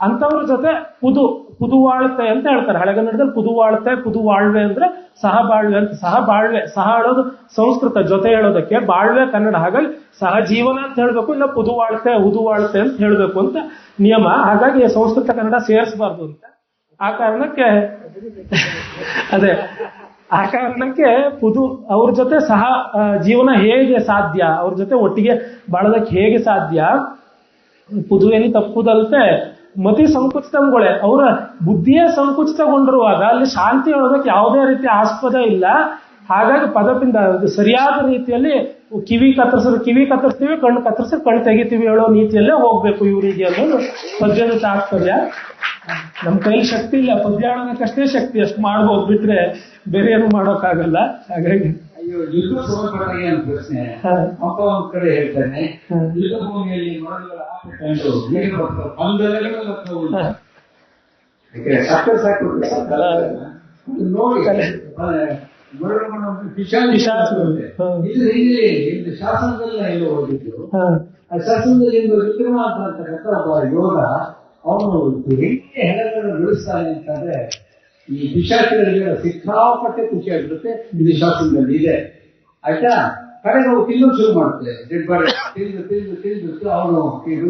ಅಂತವ್ರ ಜೊತೆ ಪುದು ಪುದುವಾಳ್ತೆ ಅಂತ ಹೇಳ್ತಾರೆ. ಹಳೆಗನ್ನಡದಲ್ಲಿ ಪುದುವಾಳ್ತೆ ಪುದುವಾಳ್ವೆ ಅಂದ್ರೆ ಸಹ ಬಾಳ್ವೆ ಅಂತ. ಸಹ ಬಾಳ್ವೆ ಸಹ ಹೇಳೋದು ಸಂಸ್ಕೃತ ಜೊತೆ ಹೇಳೋದಕ್ಕೆ ಬಾಳ್ವೆ ಕನ್ನಡ ಹಾಗಾಗಿ ಸಹ ಜೀವನ ಅಂತ ಹೇಳ್ಬೇಕು, ಇಲ್ಲ ಪುದುವಾಳ್ತೆ ಉದುವಾಳ್ತೆ ಅಂತ ಹೇಳ್ಬೇಕು ಅಂತ ನಿಯಮ. ಹಾಗಾಗಿ ಸಂಸ್ಕೃತ ಕನ್ನಡ ಸೇರಿಸಬಾರ್ದು ಅಂತ. ಆ ಕಾರಣಕ್ಕೆ ಅದೇ, ಆ ಕಾರಣಕ್ಕೆ ಪುದು, ಅವ್ರ ಜೊತೆ ಸಹ ಜೀವನ ಹೇಗೆ ಸಾಧ್ಯ? ಅವ್ರ ಜೊತೆ ಒಟ್ಟಿಗೆ ಬಾಳೋದಕ್ಕೆ ಹೇಗೆ ಸಾಧ್ಯ? ಪುದುವೆನಿ ತಪ್ಪುದಲ್ತೆ. ಮತಿ ಸಂಕುಚಿತಗೊಳೆ. ಅವರ ಬುದ್ಧಿಯೇ ಸಂಕುಚಿತಗೊಂಡಿರುವಾಗ ಅಲ್ಲಿ ಶಾಂತಿ ಹೇಳೋದಕ್ಕೆ ಯಾವುದೇ ರೀತಿ ಆಸ್ಪದ ಇಲ್ಲ. ಹಾಗಾಗಿ ಪದಪಿಂದ ಸರಿಯಾದ ರೀತಿಯಲ್ಲಿ ಕಿವಿ ಕತ್ತರಿಸಿದ್ರೆ ಕಿವಿ ಕತ್ತರಿಸ್ತೀವಿ, ಕಣ್ಣು ಕತ್ತರಿಸಿದ್ರೆ ಕಣ್ಣು ತೆಗಿತೀವಿ ಹೇಳೋ ನೀತಿಯಲ್ಲೇ ಹೋಗ್ಬೇಕು ಇವರಿಗೆ ಅನ್ನೋದು ಪದ್ಯದ ತಾತ್ಪರ್ಯ. ನಮ್ಮ ಕೈಲಿ ಶಕ್ತಿ ಇಲ್ಲ. ಪದ್ಯ ಆಡೋದಕ್ಕಷ್ಟೇ ಶಕ್ತಿ. ಅಷ್ಟು ಮಾಡ್ಬೋದು ಬಿಟ್ರೆ ಬೇರೆ ಏನು ಮಾಡೋಕ್ಕಾಗಲ್ಲ. ಹಾಗಾಗಿ ಯುದ್ಧ ಸಂಬಂಧಪಟ್ಟಾಗ ಏನು ಪ್ರಶ್ನೆ. ಅಪ್ಪ ಒಂದ್ ಕಡೆ ಹೇಳ್ತಾನೆ. ಯುದ್ಧ ಭೂಮಿಯಲ್ಲಿ ಬಂದಲೆಲ್ಲ. ಯಾಕೆ ಸಕ್ಕರೆ ಸಾಕು. ನೋಡಿ ಇಲ್ಲಿ ಇದು ಶಾಸನದಲ್ಲ ಎಲ್ಲ ಓದಿದ್ದು ಹಾ. ಆ ಶಾಸನದಲ್ಲಿ ಒಂದು ವಿಕ್ರಮ ಅಂತಕ್ಕಂಥ ಒಬ್ಬ ಯೋಗ ಅವನು ಹೆಂಗೆ ಹೆಣಗಳನ್ನು ಬೆಳೆಸ್ತಾನೆ ಅಂತಂದ್ರೆ ಈ ಪಿಶಾಚಿಗಳಿಗೆ ಸಿಕ್ಕಾಪಟ್ಟೆ ಖುಷಿ ಆಗಿರುತ್ತೆ. ಇದು ಶಾಸನದಲ್ಲಿ ಇದೆ. ಆಯ್ತಾ? ಕಡೆಗೆ ನಾವು ತಿನ್ನೋದು ಶುರು ಮಾಡ್ತಾರೆ. ಡೆಡ್ ಬಾಡಿ ತಿಂದು ತಿಂದು ತಿಂದು ಅವನು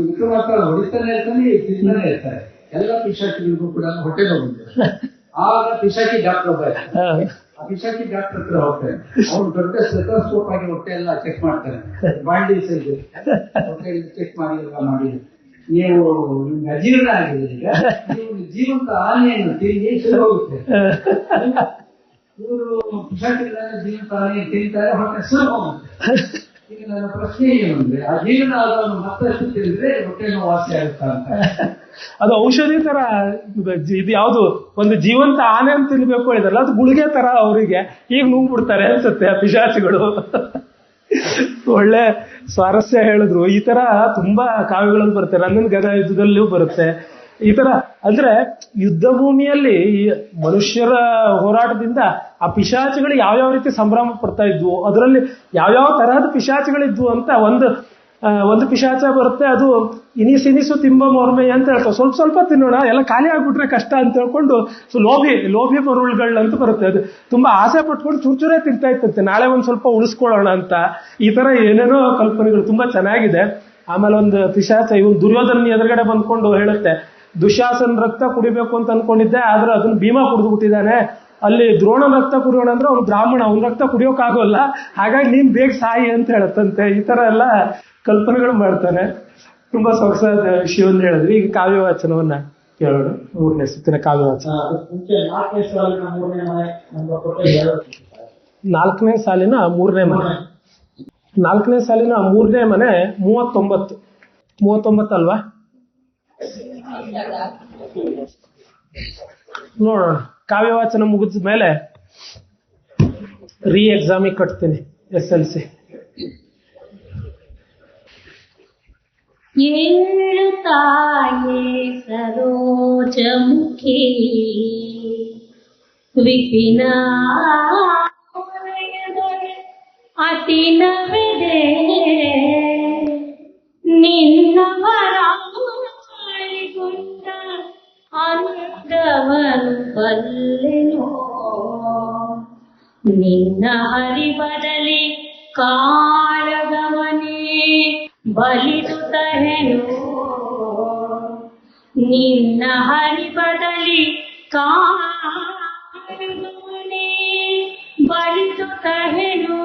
ವಿಕ್ರಮಾರ್ಕ ಹೊಡಿತಾನೆ ಇರ್ತಾನೆ ತಿಂತಾನೆ ಇರ್ತಾರೆ ಎಲ್ಲ ಪಿಶಾಚಿಗಳಿಗೂ ಕೂಡ ಹೊಟ್ಟೆ ನೋವು ಆಗ ಪಿಶಾಚಿ ಡಾಕ್ಟರ್ ಒಬ್ಬ ಆ ಪಿಶಾಚಿ ಡಾಕ್ಟರ್ ಹತ್ರ ಹೋಗ್ತಾನೆ ಅವನು ದೊಡ್ಡ ಸ್ಟೆಥೋಸ್ಕೋಪ್ ಆಗಿ ಹೊಟ್ಟೆ ಎಲ್ಲ ಚೆಕ್ ಮಾಡ್ತಾನೆ. ಬಾಂಡಿ ಸೈಜ್ ಹೊಟ್ಟೆ ಚೆಕ್ ಮಾಡಿ ಎಲ್ಲ ಮಾಡಿ ನೀವು ಅಜೀರ್ಣ ಆಗಿದೆ ಈಗ ಜೀವಂತ ಆನೆಯನ್ನು ಶುರು ಹೋಗುತ್ತೆ ಇವರು ಪಿಶಾಚಿಗಳೆಲ್ಲ ಜೀವಂತ ಆನೆ ತಿಂತಾರೆ, ಹೊಟ್ಟೆ ಸುಲಭ ಈಗ ನನ್ನ ಪ್ರಶ್ನೆ ಏನು ಅಂದ್ರೆ ಆ ಜೀವನ ಆದವನು ಮತ್ತಷ್ಟು ತಿಂದ್ರೆ ಹೊಟ್ಟೆ ವಾಸಿ ಆಗುತ್ತಾ ಅಂತ? ಅದು ಔಷಧಿ ತರ ಇದು ಯಾವುದು? ಒಂದು ಜೀವಂತ ಆನೆ ಅಂತ ತಿನ್ಬೇಕು ಹೇಳಿದಲ್ಲ ಅದು ಗುಳಿಗೆ ತರ ಅವರಿಗೆ. ಈಗ ನುಂಗ್ಬಿಡ್ತಾರೆ ಅನ್ಸುತ್ತೆ ಪಿಶಾಚಿಗಳು. ಒಳ್ಳೆ ಸ್ವಾರಸ್ಯ ಹೇಳಿದ್ರು. ಈ ತರ ತುಂಬಾ ಕಾವ್ಯಗಳಲ್ಲಿ ಬರುತ್ತೆ. ರಂಗನ ಗದ ಯುದ್ಧದಲ್ಲೂ ಬರುತ್ತೆ. ಈ ತರ ಅಂದ್ರೆ ಯುದ್ಧ ಭೂಮಿಯಲ್ಲಿ ಮನುಷ್ಯರ ಹೋರಾಟದಿಂದ ಆ ಪಿಶಾಚಿಗಳು ಯಾವ್ಯಾವ ರೀತಿ ಸಂಭ್ರಮ ಪಡ್ತಾ ಇದ್ವು? ಅದರಲ್ಲಿ ಯಾವ್ಯಾವ ತರಹದ ಪಿಶಾಚಿಗಳಿದ್ವು ಅಂತ ಒಂದು ಒಂದು ಪಿಶಾಚ ಬರುತ್ತೆ, ಅದು ಇನಿಸ್ ಇನಿಸು ತಿಂಬ ಮೊರ್ಮೆ ಅಂತ ಹೇಳ್ತಾರೆ. ಸ್ವಲ್ಪ ಸ್ವಲ್ಪ ತಿನ್ನೋಣ, ಎಲ್ಲ ಖಾಲಿ ಆಗ್ಬಿಟ್ರೆ ಕಷ್ಟ ಅಂತ ಹೇಳ್ಕೊಂಡು, ಸೊ ಲೋಭಿ ಲೋಭಿ ಮರುಳುಗಳು ಅಂತ ಬರುತ್ತೆ ಅದು. ತುಂಬಾ ಆಸೆ ಪಟ್ಕೊಂಡು ಚೂರ್ ಚೂರೇ ತಿಂತಾ ಇತ್ತಂತೆ ನಾಳೆ ಒಂದು ಸ್ವಲ್ಪ ಉಳಿಸ್ಕೊಳ್ಳೋಣ ಅಂತ. ಈ ತರ ಏನೇನೋ ಕಲ್ಪನೆಗಳು ತುಂಬಾ ಚೆನ್ನಾಗಿದೆ. ಆಮೇಲೆ ಒಂದು ಪಿಶಾಚ ಇವ್ ದುರ್ಯೋಧನ ಎದುರುಗಡೆ ಬಂದ್ಕೊಂಡು ಹೇಳುತ್ತೆ, ದುಶಾಸನ ರಕ್ತ ಕುಡಿಬೇಕು ಅಂತ ಅನ್ಕೊಂಡಿದ್ದೆ, ಆದ್ರೆ ಅದನ್ನ ಭೀಮಾ ಕುಡಿದು ಬಿಟ್ಟಿದ್ದಾನೆ. ಅಲ್ಲಿ ದ್ರೋಣನ ರಕ್ತ ಕುಡಿಯೋಣ ಅಂದ್ರೆ ಅವ್ನು ಬ್ರಾಹ್ಮಣ ಅವ್ನ ರಕ್ತ ಕುಡಿಯೋಕ್ಕಾಗೋಲ್ಲ ಹಾಗಾಗಿ ನೀನ್ ಬೇಗ ಸಾಯಿ ಅಂತ ಹೇಳತ್ತಂತೆ. ಈ ತರ ಎಲ್ಲ ಕಲ್ಪನೆಗಳು ಮಾಡ್ತಾನೆ. ತುಂಬಾ ಸೊಗಸಾದ ವಿಷಯವನ್ನು ಹೇಳಿದ್ರಿ. ಈಗ ಕಾವ್ಯ ವಾಚನವನ್ನ ಕೇಳೋಣ. ಮೂರನೇ ಸುತ್ತಿನ ಕಾವ್ಯ ವಾಚನ ನಾಲ್ಕನೇ ಸಾಲಿನ ಮೂರನೇ ಮನೆ ನಮ್ಮ ಕೊಟ್ಟೆ ಎರಡು ನಾಲ್ಕನೇ ಸಾಲಿನ ಮೂರನೇ ಮನೆ. ನಾಲ್ಕನೇ ಸಾಲಿನ ಮೂರನೇ ಮನೆ ಮೂವತ್ತೊಂಬತ್ತು. ಮೂವತ್ತೊಂಬತ್ತು ಅಲ್ವಾ? ನೋಡೋಣ. ಕಾವ್ಯವಾಚನ ಮುಗಿದ ಮೇಲೆ ರೀ ಎಕ್ಸಾಮಿಗೆ ಕಟ್ತೀನಿ ಎಸ್ ಎಲ್ ಸಿ ಏಳು ತಾಯೇ ಸರೋಜಮುಖಿ, ವಿಪಿನ ಅತಿ ನವಿದೆ ನಿನ್ನ ಅಂದವನು ಬಲ್ಲೆನೋ ನಿನ್ನ ಹರಿಬದಲಿ ಕಾಳಗವನೇ ಬಲಿದುತಹೆನು ನಿನ್ನ ಹರಿಬದಲಿ ಕಾಳಗವನೇ ಬಲಿದುತಹೆನು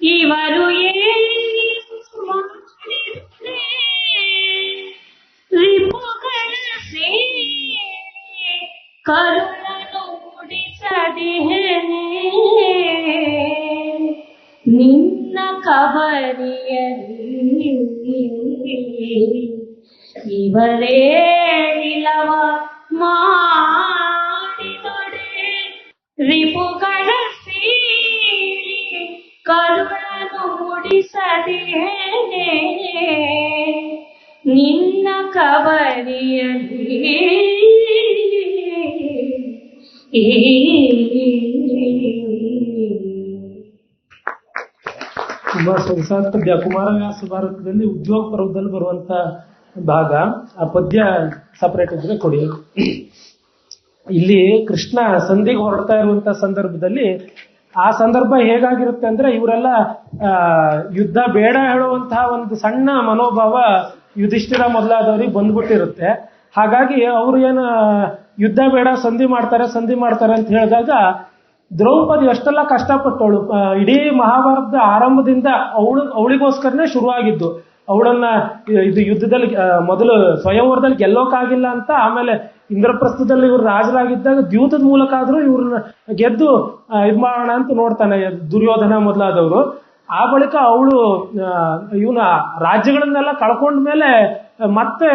ಇವರು ಏನು ಕರುಣನು ಮುಡಿಸದಿಹೇನೆ ನಿನ್ನ ಕಬರಿಯಲ್ಲಿ ಇವರೇ ನಿಲವ ಪದ್ಯ, ಕುಮಾರವ್ಯಾಸ ಭಾರತದಲ್ಲಿ ಉದ್ಯೋಗ ಪರ್ವದಲ್ಲಿ ಬರುವಂತ ಭಾಗ, ಆ ಪದ್ಯ ಸಪರೇಟ್ ಇದ್ರೆ ಕೊಡಿ. ಇಲ್ಲಿ ಕೃಷ್ಣ ಸಂಧಿಗೆ ಹೊರಡ್ತಾ ಇರುವಂತ ಸಂದರ್ಭದಲ್ಲಿ ಆ ಸಂದರ್ಭ ಹೇಗಾಗಿರುತ್ತೆ ಅಂದ್ರೆ ಇವರೆಲ್ಲ ಯುದ್ಧ ಬೇಡ ಹೇಳುವಂತಹ ಒಂದು ಸಣ್ಣ ಮನೋಭಾವ ಯುಧಿಷ್ಠಿರ ಮೊದಲಾದವ್ರಿಗೆ ಬಂದ್ಬಿಟ್ಟಿರುತ್ತೆ. ಹಾಗಾಗಿ ಅವರು ಏನು, ಯುದ್ಧ ಬೇಡ, ಸಂಧಿ ಮಾಡ್ತಾರೆ ಸಂಧಿ ಮಾಡ್ತಾರೆ ಅಂತ ಹೇಳಿದಾಗ ದ್ರೌಪದಿ ಅಷ್ಟೆಲ್ಲ ಕಷ್ಟಪಟ್ಟವಳು. ಇಡೀ ಮಹಾಭಾರತದ ಆರಂಭದಿಂದ ಅವಳು, ಅವಳಿಗೋಸ್ಕರನೇ ಶುರುವಾಗಿದ್ದು. ಅವಳನ್ನ ಇದು ಯುದ್ಧದಲ್ಲಿ ಮೊದಲು ಸ್ವಯಂವರದಲ್ಲಿ ಗೆಲ್ಲೋಕ್ಕಾಗಿಲ್ಲ ಅಂತ, ಆಮೇಲೆ ಇಂದ್ರಪ್ರಸ್ಥದಲ್ಲಿ ಇವರು ರಾಜರಾಗಿದ್ದಾಗ ದ್ಯೂತದ ಮೂಲಕ ಆದ್ರೂ ಇವ್ರನ್ನ ಗೆದ್ದು ಇದು ಮಾಡೋಣ ಅಂತ ನೋಡ್ತಾನೆ ದುರ್ಯೋಧನ ಮೊದಲಾದವರು. ಆ ಬಳಿಕ ಅವಳು ಇವನ ರಾಜ್ಯಗಳನ್ನೆಲ್ಲ ಕಳ್ಕೊಂಡ ಮೇಲೆ ಮತ್ತೆ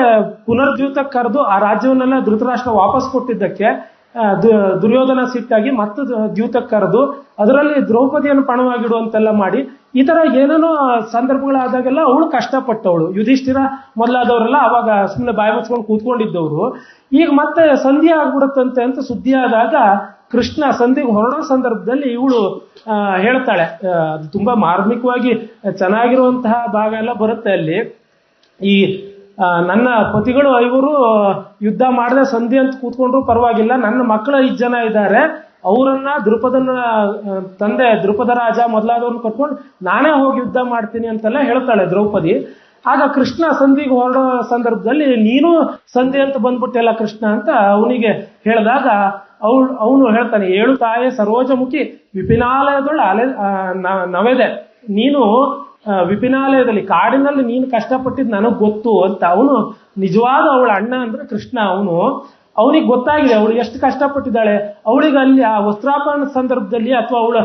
ಪುನರ್ದ್ಯೂತಕ್ಕೆ ಕರೆದು ಆ ರಾಜ್ಯವನ್ನೆಲ್ಲ ಧೃತರಾಷ್ಟ್ರ ವಾಪಸ್ ಕೊಟ್ಟಿದ್ದಕ್ಕೆ. ದುರ್ಯೋಧನ ಸಿಟ್ಟಾಗಿ ಮತ್ತೆ ದ್ಯೂತಕ್ಕೆ ಕರೆದು ಅದರಲ್ಲಿ ದ್ರೌಪದಿಯನ್ನು ಪಣವಾಗಿಡುವಂತೆಲ್ಲ ಮಾಡಿ, ಈ ತರ ಏನೇನೋ ಸಂದರ್ಭಗಳಾದಾಗೆಲ್ಲ ಅವಳು ಕಷ್ಟಪಟ್ಟವಳು. ಯುಧಿಷ್ಠಿರ ಮೊದಲಾದವರೆಲ್ಲ ಅವಾಗ ಸುಮ್ಮನೆ ಬಾಯಿ ಮುಚ್ಕೊಂಡು ಕೂತ್ಕೊಂಡಿದ್ದವರು. ಈಗ ಮತ್ತೆ ಸಂಧಿ ಆಗ್ಬಿಡುತ್ತಂತೆ ಅಂತ ಸುದ್ದಿ ಆದಾಗ ಕೃಷ್ಣ ಸಂಧಿಗೆ ಹೊರಡೋ ಸಂದರ್ಭದಲ್ಲಿ ಇವಳು ಹೇಳ್ತಾಳೆ. ಅದು ತುಂಬಾ ಮಾರ್ಮಿಕವಾಗಿ ಚೆನ್ನಾಗಿರುವಂತಹ ಭಾಗ ಎಲ್ಲ ಬರುತ್ತೆ ಅಲ್ಲಿ. ಈ ನನ್ನ ಪತಿಗಳು ಐವರು ಯುದ್ಧ ಮಾಡದೆ ಸಂಧಿ ಅಂತ ಕೂತ್ಕೊಂಡ್ರು ಪರವಾಗಿಲ್ಲ. ನನ್ನ ಮಕ್ಕಳು ಐದು ಜನ ಇದ್ದಾರೆ. ಅವರನ್ನ ದೃಪದನ ತಂದೆ ದೃಪದ ರಾಜ ಮೊದಲಾದವ್ರನ್ನ ಕಟ್ಕೊಂಡು ನಾನೇ ಹೋಗಿ ಯುದ್ಧ ಮಾಡ್ತೀನಿ ಅಂತೆಲ್ಲ ಹೇಳ್ತಾಳೆ ದ್ರೌಪದಿ. ಆಗ ಕೃಷ್ಣ ಸಂಧಿಗೆ ಹೊರಡೋ ಸಂದರ್ಭದಲ್ಲಿ, ನೀನು ಸಂಧಿ ಅಂತ ಬಂದ್ಬಿಟ್ಟೆಲ್ಲ ಕೃಷ್ಣ ಅಂತ ಅವನಿಗೆ ಹೇಳಿದಾಗ ಅವಳು, ಅವನು ಹೇಳ್ತಾನೆ, ಏಳು ತಾಯೆ ಸರೋಜಮುಖಿ ವಿಪಿನಾಲಯದೊಳ ಅಲೆ ನವೆದೆ. ನೀನು ವಿಪಿನಾಲಯದಲ್ಲಿ ಕಾಡಿನಲ್ಲಿ ನೀನು ಕಷ್ಟಪಟ್ಟಿದ್ದು ನನಗೆ ಗೊತ್ತು ಅಂತ ಅವನು ನಿಜವಾದ ಅವಳ ಅಣ್ಣ ಅಂದ್ರೆ ಕೃಷ್ಣ ಅವನು. ಅವನಿಗೆ ಗೊತ್ತಾಗಿದೆ, ಅವಳು ಎಷ್ಟು ಕಷ್ಟಪಟ್ಟಿದ್ದಾಳೆ. ಅವಳಿಗೆ ಅಲ್ಲಿ ಆ ವಸ್ತ್ರಾಪರಣ ಸಂದರ್ಭದಲ್ಲಿ ಅಥವಾ ಅವಳ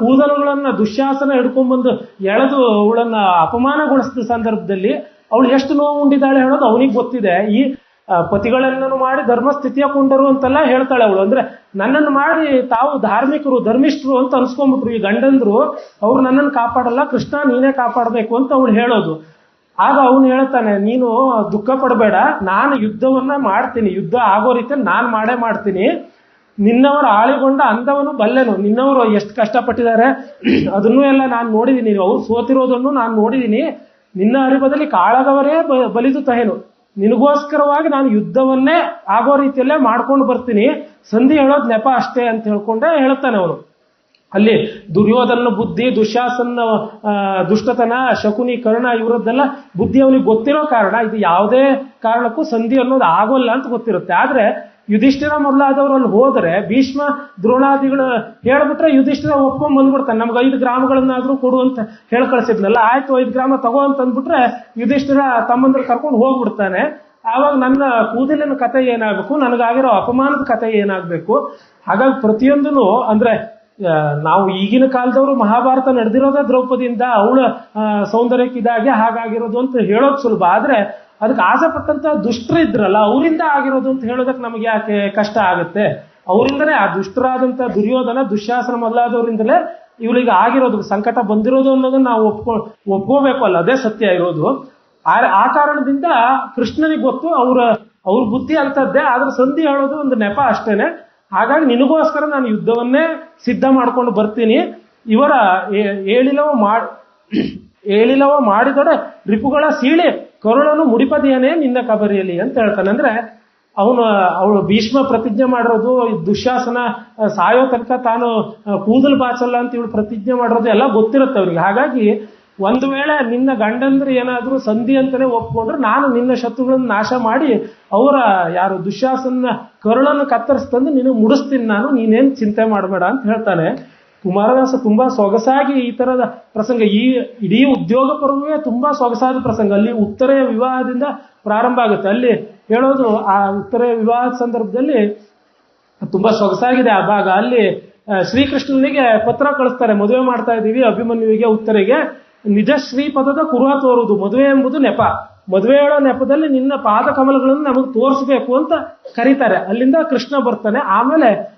ಕೂದಲುಗಳನ್ನ ದುಶ್ಯಾಸನ ಹಿಡ್ಕೊಂಡ್ಬಂದು ಎಳೆದು ಅವಳನ್ನ ಅಪಮಾನಗೊಳಿಸಿದ ಸಂದರ್ಭದಲ್ಲಿ ಅವಳು ಎಷ್ಟು ನೋವು ಉಂಡಿದ್ದಾಳೆ ಹೇಳೋದು ಅವನಿಗೆ ಗೊತ್ತಿದೆ. ಈ ಆ, ಪತಿಗಳೆಲ್ಲನೂ ಮಾಡಿ ಧರ್ಮಸ್ಥಿತಿಯ ಕುಂಡರು ಅಂತೆಲ್ಲ ಹೇಳ್ತಾಳೆ ಅವಳು. ಅಂದ್ರೆ ನನ್ನನ್ನು ಮಾಡಿ ತಾವು ಧಾರ್ಮಿಕರು ಧರ್ಮಿಷ್ಠರು ಅಂತ ಅನ್ಸ್ಕೊಂಡ್ಬಿಟ್ರು ಈ ಗಂಡಂದ್ರು ಅವ್ರು ನನ್ನನ್ನು ಕಾಪಾಡಲ್ಲ ಕೃಷ್ಣ ನೀನೇ ಕಾಪಾಡಬೇಕು ಅಂತ ಅವಳು ಹೇಳೋದು. ಆಗ ಅವನು ಹೇಳ್ತಾನೆ ನೀನು ದುಃಖ ಪಡಬೇಡ ನಾನು ಯುದ್ಧವನ್ನ ಮಾಡ್ತೀನಿ ಯುದ್ಧ ಆಗೋ ರೀತಿ ನಾನು ಮಾಡೇ ಮಾಡ್ತೀನಿ. ನಿನ್ನವರ ಆಳಿಗೊಂಡ ಅಂದವನು ಬಲ್ಲೆನು. ನಿನ್ನವರು ಎಷ್ಟು ಕಷ್ಟಪಟ್ಟಿದ್ದಾರೆ ಅದನ್ನೂ ಎಲ್ಲ ನಾನು ನೋಡಿದ್ದೀನಿ ಅವ್ರು ಸೋತಿರೋದನ್ನು ನಾನು ನೋಡಿದ್ದೀನಿ ನಿನ್ನ ಅರಿವದಲ್ಲಿ ಕಾಳಗವರೇ ಬಲಿದು ತಹೇನು. ನಿನಗೋಸ್ಕರವಾಗಿ ನಾನು ಯುದ್ಧವನ್ನೇ ಆಗೋ ರೀತಿಯಲ್ಲೇ ಮಾಡ್ಕೊಂಡು ಬರ್ತೀನಿ. ಸಂಧಿ ಹೇಳೋದ್ ನೆಪ ಅಷ್ಟೇ ಅಂತ ಹೇಳ್ಕೊಂಡೆ ಹೇಳ್ತಾನೆ ಅವನು. ಅಲ್ಲಿ ದುರ್ಯೋಧನ ಬುದ್ಧಿ, ದುಶಾಸನ ದುಷ್ಟತನ, ಶಕುನಿ, ಕರ್ಣ ಇವರದ್ದೆಲ್ಲ ಬುದ್ಧಿ ಅವನಿಗೆ ಗೊತ್ತಿರೋ ಕಾರಣ. ಇದು ಯಾವುದೇ ಕಾರಣಕ್ಕೂ ಸಂಧಿ ಅನ್ನೋದು ಆಗೋಲ್ಲ ಅಂತ ಗೊತ್ತಿರುತ್ತೆ. ಆದ್ರೆ ಯುಧಿಷ್ಠಿರ ಮೊದಲಾದವರು ಅಲ್ಲಿ ಹೋದ್ರೆ ಭೀಷ್ಮ ದ್ರೋಣಾದಿಗಳು ಹೇಳ್ಬಿಟ್ರೆ ಯುಧಿಷ್ಠಿರ ಒಪ್ಕೊಂಡ್ ಬಂದ್ಬಿಡ್ತಾನೆ. ನಮ್ಗೆ ಐದು ಗ್ರಾಮಗಳನ್ನಾದ್ರೂ ಕೊಡು ಅಂತ ಹೇಳಿ ಕಳ್ಸಿದ್ನಲ್ಲ. ಆಯ್ತು, ಐದು ಗ್ರಾಮ ತಗೋ ಅಂತ ಅಂದ್ಬಿಟ್ರೆ ಯುಧಿಷ್ಠಿರ ತಮ್ಮಂದ್ರ ಕರ್ಕೊಂಡು ಹೋಗ್ಬಿಡ್ತಾನೆ. ಆವಾಗ ನನ್ನ ಕೂದಲಿನ ಕತೆ ಏನಾಗಬೇಕು? ನನಗಾಗಿರೋ ಅಪಮಾನದ ಕತೆ ಏನಾಗಬೇಕು? ಹಾಗಾಗಿ ಪ್ರತಿಯೊಂದೂ ಅಂದ್ರೆ ನಾವು ಈಗಿನ ಕಾಲದವರು ಮಹಾಭಾರತ ನಡೆದಿರೋದೇ ದ್ರೌಪದಿಯಿಂದ ಅವಳ ಸೌಂದರ್ಯಕ್ಕಿದಾಗೆ ಹಾಗಾಗಿರೋದು ಅಂತ ಹೇಳೋದು ಸುಲಭ. ಆದ್ರೆ ಅದಕ್ಕೆ ಆಸೆ ಪಟ್ಟಂತ ದುಷ್ಟರು ಇದ್ರಲ್ಲ, ಅವರಿಂದ ಆಗಿರೋದು ಅಂತ ಹೇಳೋದಕ್ಕೆ ನಮಗೆ ಯಾಕೆ ಕಷ್ಟ ಆಗುತ್ತೆ? ಅವರಿಂದನೇ ಆ ದುಷ್ಟರಾದಂತ ದುರ್ಯೋಧನ, ದುಶ್ಯಾಸನ ಮೊದಲಾದವರಿಂದಲೇ ಇವಳಿಗೆ ಆಗಿರೋದು, ಸಂಕಟ ಬಂದಿರೋದು ಅನ್ನೋದನ್ನ ನಾವು ಒಪ್ಕೊ, ಒಪ್ಕೋಬೇಕು ಅಲ್ಲ, ಅದೇ ಸತ್ಯ ಇರೋದು. ಆ ಕಾರಣದಿಂದ ಕೃಷ್ಣನಿಗೆ ಗೊತ್ತು, ಅವರ, ಅವ್ರ ಬುದ್ಧಿ ಅಂತದ್ದೇ ಆದ್ರೆ ಸಂಧಿ ಹೇಳೋದು ಒಂದು ನೆಪ ಅಷ್ಟೇನೆ. ಹಾಗಾಗಿ ನಿನಗೋಸ್ಕರ ನಾನು ಯುದ್ಧವನ್ನೇ ಸಿದ್ಧ ಮಾಡ್ಕೊಂಡು ಬರ್ತೀನಿ. ಇವರ ಏಳಿಲವ ಮಾಡಿದೊಡೆ ರಿಪುಗಳ ಸೀಳೆ ಕರುಳನು ಮುಡಿಪದಿಯನೇ ನಿನ್ನ ಕಬರಿಯಲ್ಲಿ ಅಂತ ಹೇಳ್ತಾನೆ. ಅಂದ್ರೆ ಅವನು, ಅವಳು ಭೀಷ್ಮ ಪ್ರತಿಜ್ಞೆ ಮಾಡಿರೋದು ದುಶ್ಯಾಸನ ಸಾಯೋ ತನಕ ತಾನು ಕೂದಲು ಬಾಚಲ್ಲ ಅಂತ ಇವಳು ಪ್ರತಿಜ್ಞೆ ಮಾಡಿರೋದು ಎಲ್ಲ ಗೊತ್ತಿರುತ್ತೆ ಅವ್ರಿಗೆ ಹಾಗಾಗಿ ಒಂದು ವೇಳೆ ನಿನ್ನ ಗಂಡಂದ್ರೆ ಏನಾದರೂ ಸಂಧಿ ಅಂತಾನೆ ಒಪ್ಕೊಂಡ್ರೆ ನಾನು ನಿನ್ನ ಶತ್ರುಗಳನ್ನು ನಾಶ ಮಾಡಿ ಅವರ, ಯಾರು ದುಶ್ಯಾಸನ ಕರುಳನ್ನು ಕತ್ತರಿಸ್ತಂದು ನಿನಗೆ ಮುಡಿಸ್ತೀನಿ ನಾನು, ನೀನೇನ್ ಚಿಂತೆ ಮಾಡಬೇಡ ಅಂತ ಹೇಳ್ತಾನೆ. ಕುಮಾರವ್ಯಾಸ ತುಂಬಾ ಸೊಗಸಾಗಿ ಈ ತರದ ಪ್ರಸಂಗ. ಈ ಇಡೀ ಉದ್ಯೋಗ ಪರ್ವವೇ ತುಂಬಾ ಸೊಗಸಾದ ಪ್ರಸಂಗ. ಅಲ್ಲಿ ಉತ್ತರೆಯ ವಿವಾಹದಿಂದ ಪ್ರಾರಂಭ ಆಗುತ್ತೆ. ಅಲ್ಲಿ ಹೇಳೋದು, ಆ ಉತ್ತರೆಯ ವಿವಾಹದ ಸಂದರ್ಭದಲ್ಲಿ ತುಂಬಾ ಸೊಗಸಾಗಿದೆ ಆ ಭಾಗ. ಅಲ್ಲಿ ಶ್ರೀಕೃಷ್ಣನಿಗೆ ಪತ್ರ ಕಳಿಸ್ತಾರೆ. ಮದುವೆ ಮಾಡ್ತಾ ಇದ್ದೀವಿ, ಅಭಿಮನ್ಯುವಿಗೆ ಉತ್ತರೆಗೆ. ನಿಜ ಶ್ರೀಪದದ ಕುರುಹ ತೋರುವುದು, ಮದುವೆ ಎಂಬುದು ನೆಪ. ಮದುವೆ ಹೇಳೋ ನೆಪದಲ್ಲಿ ನಿನ್ನ ಪಾದ ಕಮಲಗಳನ್ನು ನಮಗೆ ತೋರಿಸಬೇಕು ಅಂತ ಕರೀತಾರೆ. ಅಲ್ಲಿಂದ ಕೃಷ್ಣ ಬರ್ತಾನೆ. ಆಮೇಲೆ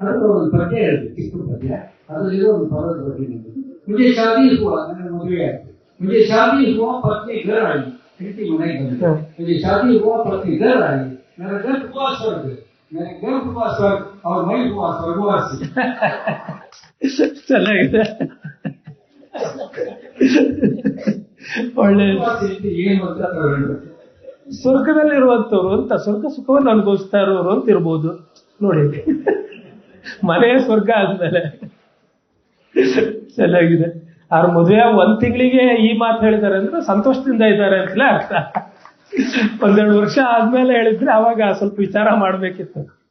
ಅದರಲ್ಲಿ ಒಂದು ಪದ್ಯ ಇರುತ್ತೆ ಚಿಕ್ಕ ಪದ್ಯ ಅದರಲ್ಲಿರೋ ಒಂದು ಪದದ ಬಗ್ಗೆ ನಿಮಗೆ. मुझे ಮದುವೆ हुआ मैंने मದುವೆ मुझे ಪತ್ನಿ हुआ पत्नी ಶಾದಿ आई खेती मनाई बनी मुझे शादी हुआ पत्नी घर आई ಉಪವಾಸ घर हुआ स्वर्ग और ಚೆನ್ನಾಗಿದೆ. ಒಳ್ಳೆ ಏನು ಅಂತ ಸ್ವರ್ಗದಲ್ಲಿರುವಂತವ್ರು ಅಂತ ಸ್ವರ್ಗ ಸುಖವನ್ನು ಅನುಭವಿಸ್ತಾ ಇರೋರು ಅಂತ ಇರ್ಬೋದು. ನೋಡಿ. ಮನೆಯ ಸ್ವರ್ಗ ಆದ್ಮೇಲೆ. ಚೆನ್ನಾಗಿದೆ. ಅವ್ರ ಮದುವೆ ಒಂದ್ ತಿಂಗಳಿಗೆ ಈ ಮಾತು ಹೇಳಿದ್ದಾರೆ ಅಂದ್ರೆ ಸಂತೋಷದಿಂದ ಇದ್ದಾರೆ ಅಂತಲೇ ಅರ್ಥ. ಒಂದೆರಡು ವರ್ಷ ಆದ್ಮೇಲೆ ಹೇಳಿದ್ರೆ ಅವಾಗ ಸ್ವಲ್ಪ ವಿಚಾರ ಮಾಡ್ಬೇಕಿತ್ತು.